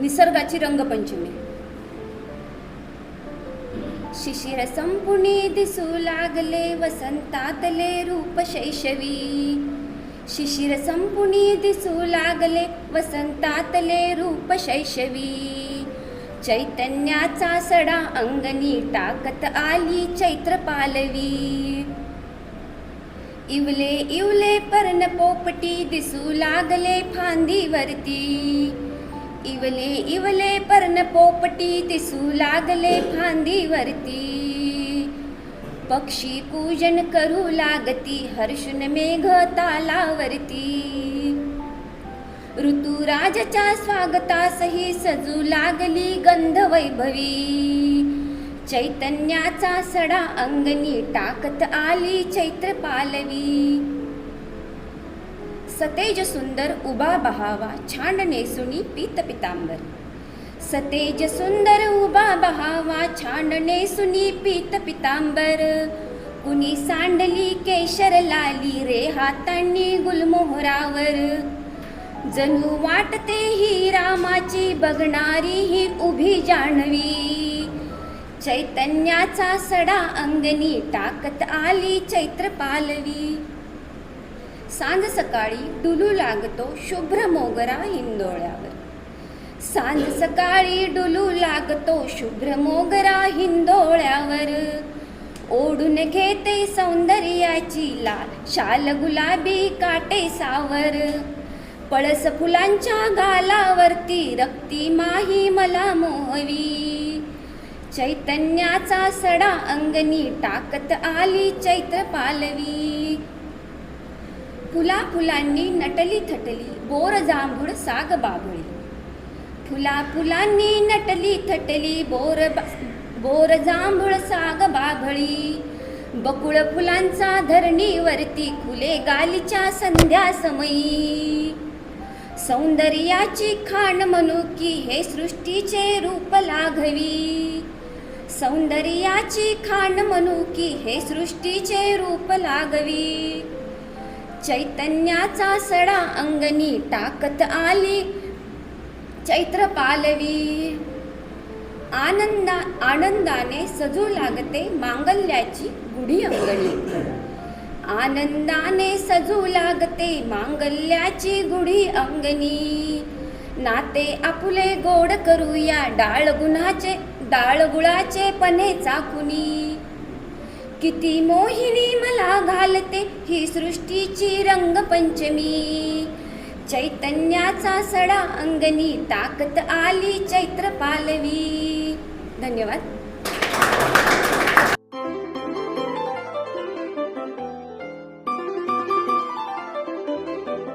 निसर्गाची रंगपंचमी. शिशिर संपुणी दिसू लागले वसंतातले रूप शैशवी. शिशिर संपुणी दिसू लागले वसंतातले रूप शैशवी. चैतन्याचा सडा अंगणी टाकत आली चैत्र पालवी. इवले इवले पर्ण पोपटी दिसू लागले फांदीवरती. इवले इवले पर्ण पोपटी दिसू लागले फांदीवरती पक्षी पूजन करू लागती हर्षुन मेघ तालावरती ऋतुराजच्या स्वागतासही सजू लागली गंध वैभवी चैतन्याचा सडा अंगणी टाकत आली चैत्र पालवी सतेज सुंदर उभा बहावा छांड नेसुनी पीत पितांबर. सतेज सुंदर उभा बहावा छांड नेसुनी पीत पितांबर. कुणी सांडली केशर लाली रे हातांनी गुलमोहरावर. जणू वाटते ही रामाची बघणारी ही उभी जाणवी. चैतन्याचा सडा अंगणी टाकत आली चैत्र पालवी. सांज सकाळी डुलू लागतो शुभ्र मोगरा हिंदोळ्यावर. सांज सकाळी डुलू लागतो शुभ्र मोगरा हिंदोळ्यावर. ओढून घेते सौंदर्याची लाल शाल गुलाबी काटे सावर. पळस फुलांच्या गालावरती रक्ती माही मला मोहवी. चैतन्याचा सडा अंगणी टाकत आली चैत्र पालवी. फुला फुलांनी नटली थटली बोर जांभूळ साग बाभळी फुला फुलांनी नटली थटली बोर बोर जांभूळ साग बाभळी बकुळ फुलांचा धरणीवरती खुले गालीच्या संध्या समयी. सौंदर्याची खाण म्हणू की हे सृष्टीचे रूप लाघवी. सौंदर्याची खाण म्हणू की हे सृष्टीचे रूप लागवी चैतन्याचा सडा अंगणी टाकत आली. चैत्र पालवी. आनंदा आनंदाने सजू लागते मांगल्याची गुढी अंगणी. आनंदाने सजू लागते मांगल्याची गुढी अंगणी. नाते आपुले गोड करूया डाळ गुणाचे डाळ गुळाचे पणे चाकुनी. किती मोहिनी मला घालते ही सृष्टीची रंगपंचमी. चैतन्याचा सडा अंगणी टाकत आली चैत्र पालवी. धन्यवाद.